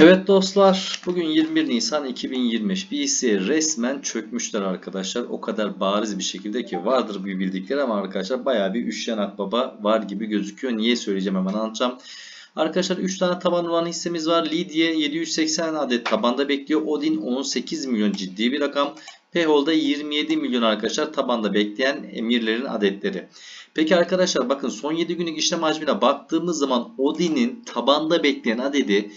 Evet dostlar bugün 21 Nisan 2025 BC resmen çökmüşler arkadaşlar. O kadar bariz bir şekilde ki vardır bir bildikleri ama arkadaşlar baya bir üşüyen akbaba var gibi gözüküyor. Niye söyleyeceğim hemen anlatacağım. Arkadaşlar 3 tane taban olan hissemiz var. Lidye 780 adet tabanda bekliyor. Odin 18 milyon ciddi bir rakam. Pehol'da 27 milyon arkadaşlar tabanda bekleyen emirlerin adetleri. Peki arkadaşlar bakın son 7 günlük işlem hacmine baktığımız zaman Odin'in tabanda bekleyen adedi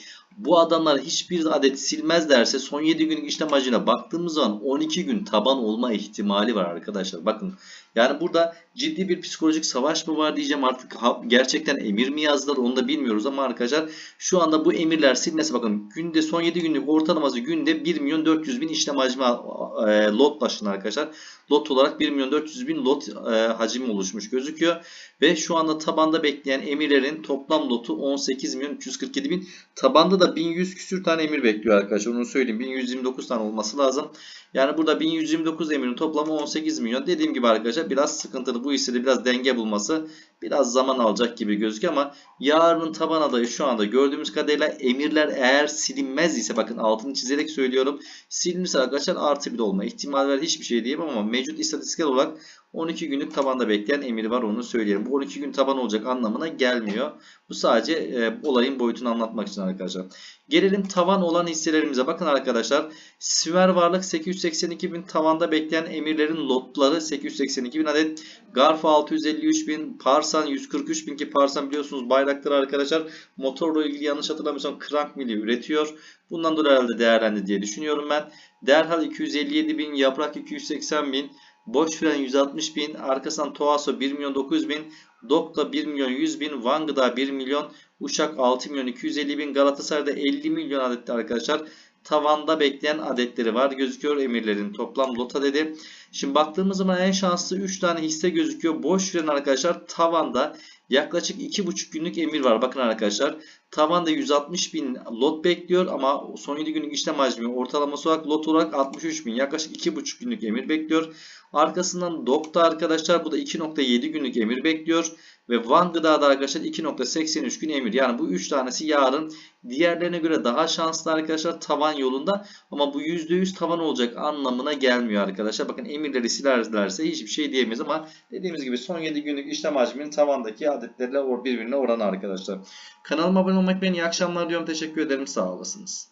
bu adamlar hiçbir adet silmezlerse son 7 günlük işlem hacmine baktığımız zaman 12 gün taban olma ihtimali var arkadaşlar. Bakın yani burada ciddi bir psikolojik savaş mı var diyeceğim artık gerçekten emir mi yazdılar onu da bilmiyoruz ama arkadaşlar şu anda bu emirler silmesi bakın günde son 7 günlük ortalaması günde 1 milyon 400 bin işlem hacmi e, lot başına arkadaşlar. Lot olarak 1 milyon 400 bin lot e, hacmi oluşmuş gözüküyor. Ve şu anda tabanda bekleyen emirlerin toplam lotu 18 milyon 347 bin. Tabanda da 1100 küsür tane emir bekliyor arkadaşlar. Onu söyleyeyim. 1129 tane olması lazım. Yani burada 1129 emirin toplamı 18 milyon. Dediğim gibi arkadaşlar biraz sıkıntılı. Bu hissede biraz denge bulması biraz zaman alacak gibi gözüküyor ama yarının taban adayı şu anda gördüğümüz kadarıyla emirler eğer silinmez ise bakın altını çizerek söylüyorum. Silinirse arkadaşlar artı bir olma ihtimal var. Hiçbir şey diyemem ama mevcut istatistiksel olarak 12 günlük tabanda bekleyen emiri var onu söyleyelim. Bu 12 gün taban olacak anlamına gelmiyor. Bu sadece e, olayın boyutunu anlatmak için arkadaşlar. Gelelim tavan olan hisselerimize. Bakın arkadaşlar Sümer Varlık 882 bin tavanda bekleyen emirlerin lotları 882 bin adet. Garfa 653 bin, Parsan 143 bin ki Parsan biliyorsunuz bayrakları arkadaşlar motorla ilgili yanlış hatırlamıyorsam crank mili üretiyor. Bundan dolayı herhalde değerlendi diye düşünüyorum ben. Derhal 257 bin, Yaprak 280 bin, Boş fren 160 bin, arkasından Toaso 1 milyon 900 bin, Dokta 1 milyon 100 bin, Van Gıda 1 milyon, Uşak 6 milyon 250 bin, Galatasaray'da 50 milyon adette arkadaşlar. Tavanda bekleyen adetleri var. Gözüküyor emirlerin toplam lota dedi. Şimdi baktığımız zaman en şanslı 3 tane hisse gözüküyor. Boş fren arkadaşlar tavanda yaklaşık 2,5 günlük emir var. Bakın arkadaşlar tavanda 160 bin lot bekliyor ama son 7 günlük işlem hacmi ortalaması olarak lot olarak 63 bin yaklaşık 2,5 günlük emir bekliyor. Arkasından Dokta arkadaşlar bu da 2.7 günlük emir bekliyor. Ve Van Gıda'da arkadaşlar 2.83 gün emir. Yani bu 3 tanesi yarın diğerlerine göre daha şanslı arkadaşlar tavan yolunda. Ama bu %100 tavan olacak anlamına gelmiyor arkadaşlar. Bakın emirleri silerlerse hiçbir şey diyemeyiz ama dediğimiz gibi son 7 günlük işlem hacminin tavandaki adetlerle birbirine oranı arkadaşlar. Kanalıma abone olmak benim iyi akşamlar diyorum. Teşekkür ederim. Sağ olasınız.